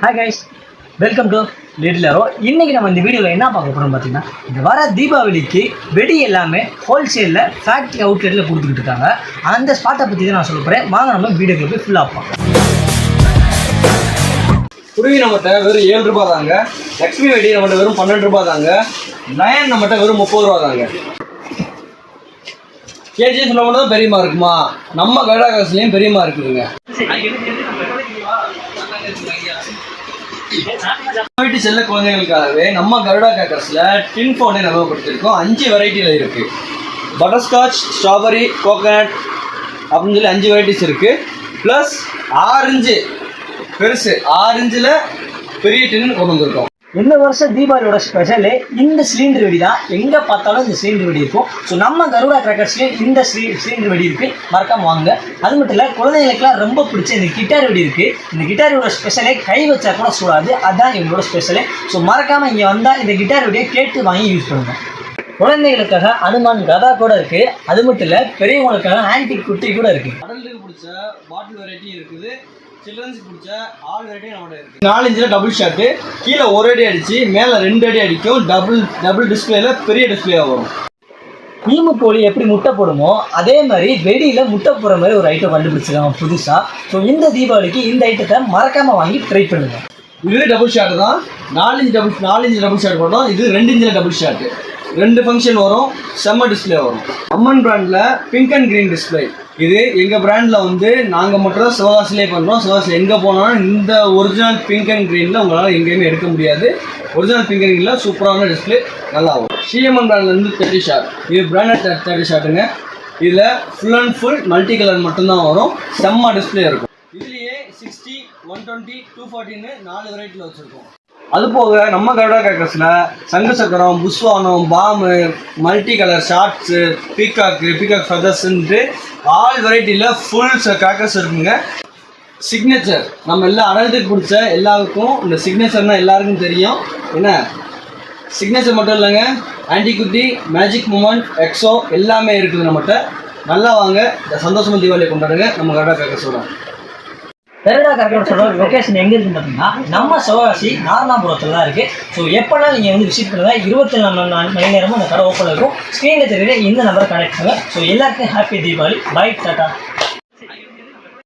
Hi guys welcome to little arrow இன்றைக்கி நம்ம இந்த வீடியோவில் என்ன பார்க்க போகிறோம் பார்த்தீங்கன்னா இந்த வர தீபாவளிக்கு வெடி எல்லாமே ஹோல்சேலில் ஃபேக்ட்ரி அவுட்லெட்டில் கொடுத்துக்கிட்டு இருக்காங்க. அந்த ஸ்பாட்டை பற்றி தான் நான் சொல்ல போகிறேன் வாங்க நம்ம வீடியோக்கு போய் ஃபுல்லாக பார்ப்போம் குருவி நம்மகிட்ட வெறும் ஏழு ரூபா தாங்க. லக்ஷ்மி வெடி நம்மகிட்ட வெறும் பன்னெண்டு ரூபா தாங்க. நயன் நம்மகிட்ட வெறும் முப்பது ரூபா தாங்க. கேஜிஎஃப் மட்டும் தான் பெரியமா இருக்குமா? நம்ம கருடா காசுலேயும் பெரியமா இருக்குதுங்க. வீட்டு செல்ல குழந்தைகளுக்காகவே நம்ம கருடா கேக்கர்ஸில் டின் ஃபோனை நகப்படுத்திருக்கோம் அஞ்சு வெரைட்டியில் இருக்குது பட்டர்ஸ்காட்ச் ஸ்ட்ராபெரி கோகனட் அப்படின்னு சொல்லி அஞ்சு வெரைட்டிஸ் இருக்குது ப்ளஸ் ஆரஞ்சு பெருசு. ஆரஞ்சில் பெரிய டின்னு கொண்டு வந்திருக்கோம். இந்த வருஷம் தீபாவளியோட ஸ்பெஷலே இந்த சிலிண்டர் வெடி தான் எங்கே பார்த்தாலும் இந்த சிலிண்டர் வெடி இருக்கும். ஸோ நம்ம கருடா கிராக்கர்ஸ்லேயும் இந்த சிலி சிலிண்டர் வெடி இருக்குது மறக்காம வாங்க அது மட்டும் இல்லை குழந்தைங்களுக்குலாம் ரொம்ப பிடிச்ச இந்த கிட்டார் வெடி இருக்குது இந்த கிட்டாரோட ஸ்பெஷலே கை வச்சா கூட சூடாது. அதுதான் எங்களோட ஸ்பெஷலே ஸோ மறக்காமல் இங்கே வந்தால் இந்த கிட்டார் வெடியை கேட்டு வாங்கி யூஸ் பண்ணுங்க. குழந்தைகளுக்காக அனுமான் கதா கூட இருக்குது அது மட்டும் இல்லை பெரியவங்களுக்காக ஆன்டிக் குட்டி கூட இருக்குது கடலுக்கு பிடிச்ச பாட்டில் வெரைட்டி இருக்குது. சில்ட்ரன்ஸ் பிடிச்ச ஆல்ரெடி நாலு இன்ச்சில் டபுள் ஷாட்டு கீழே ஒரு அடி அடிச்சு மேலே ரெண்டு அடி அடிக்கும். டபுள் டபுள் டிஸ்பிளேல பெரிய டிஸ்பிளே வரும். ஈமு கோழி எப்படி முட்டை போடுமோ அதே மாதிரி வெடியில் முட்டை போடுற மாதிரி ஒரு ஐட்டம் கண்டுபிடிச்சிருக்காங்க புதுசாக ஸோ இந்த தீபாவளிக்கு இந்த ஐட்டத்தை மறக்காமல் வாங்கி ட்ரை பண்ணுங்கள் இது டபுள் ஷாட்டு தான். நாலு இன்ச் டபுள் நாலு இன்ச் டபுள் ஷாட் போட்டோம். இது ரெண்டு இன்ச்சில் டபுள் ஷாட்டு ரெண்டு ஃபங்க்ஷன் வரும் செம்ம டிஸ்பிளே வரும். அம்மன் பிராண்டில் பிங்க் அண்ட் க்ரீன் டிஸ்பிளே இது எங்கள் பிராண்டில் வந்து நாங்கள் மட்டும் தான் சிவகாசிலே பண்ணுறோம் சிவகாசியில் எங்கே போனாலும் இந்த ஒரிஜினல் பிங்க் அண்ட் க்ரீனில் உங்களால் எங்கேயுமே எடுக்க முடியாது. ஒரிஜினல் பிங்க் அண்ட் க்ரீனில் சூப்பரான டிஸ்பிளே நல்லா வரும் சிஎம்என் பிராண்ட்லேருந்து தேர்ட்டி ஷார்ட் இது பிராண்டட் தேர்ட்டி ஷார்ட்டுங்க இதில் full and full multi colour மட்டும்தான் வரும். செம்ம டிஸ்பிளே இருக்கும். இதுலேயே சிக்ஸ்டி ஒன் டுவெண்ட்டி டூ ஃபார்ட்டின்னு நாலு வெரைட்டியில் வச்சுருக்கோம். அது போக நம்ம கருடா கேக்கர்ஸில் சங்கு சக்கரம் புஷ்வானம் bomb multi colour shots peacock peacock ஃபெதர்ஸ்ன்ட்டு all வெரைட்டியில் ஃபுல் கேக்கர்ஸ் இருக்குங்க. சிக்னேச்சர் நம்ம எல்லா அடல்ட்டுக்கு பிடிச்ச எல்லாருக்கும் இந்த சிக்னேச்சர்னால் எல்லாருக்கும் தெரியும். என்ன? சிக்னேச்சர் மட்டும் இல்லைங்க. ஆன்டி குட்டி மேஜிக் மூமெண்ட் எக்ஸோ எல்லாமே இருக்குது நம்மகிட்ட. நல்லா வாங்க. இந்த சந்தோஷமாக தீபாவளியை கொண்டாடுங்க. நம்ம கருடா கேக்கர்ஸோட பெருடா கரெக்டோட லொக்கேஷன் எங்கே இருக்குன்னு பார்த்தீங்கன்னா நம்ம சிவகாசி நாரணாபுரத்தில் தான் இருக்குது ஸோ எப்போனா நீங்கள் வந்து விசிட் பண்ணுங்கள் இருபத்தி நாலு மணி மணி நேரமும் அந்த கடை ஓப்பனில் இருக்கும். ஸ்க்ரீனில் தெரியுற இந்த நம்பரை கனெக்ட் பண்ணுங்கள் ஸோ எல்லாருக்கும் ஹாப்பி தீபாவளி. By tata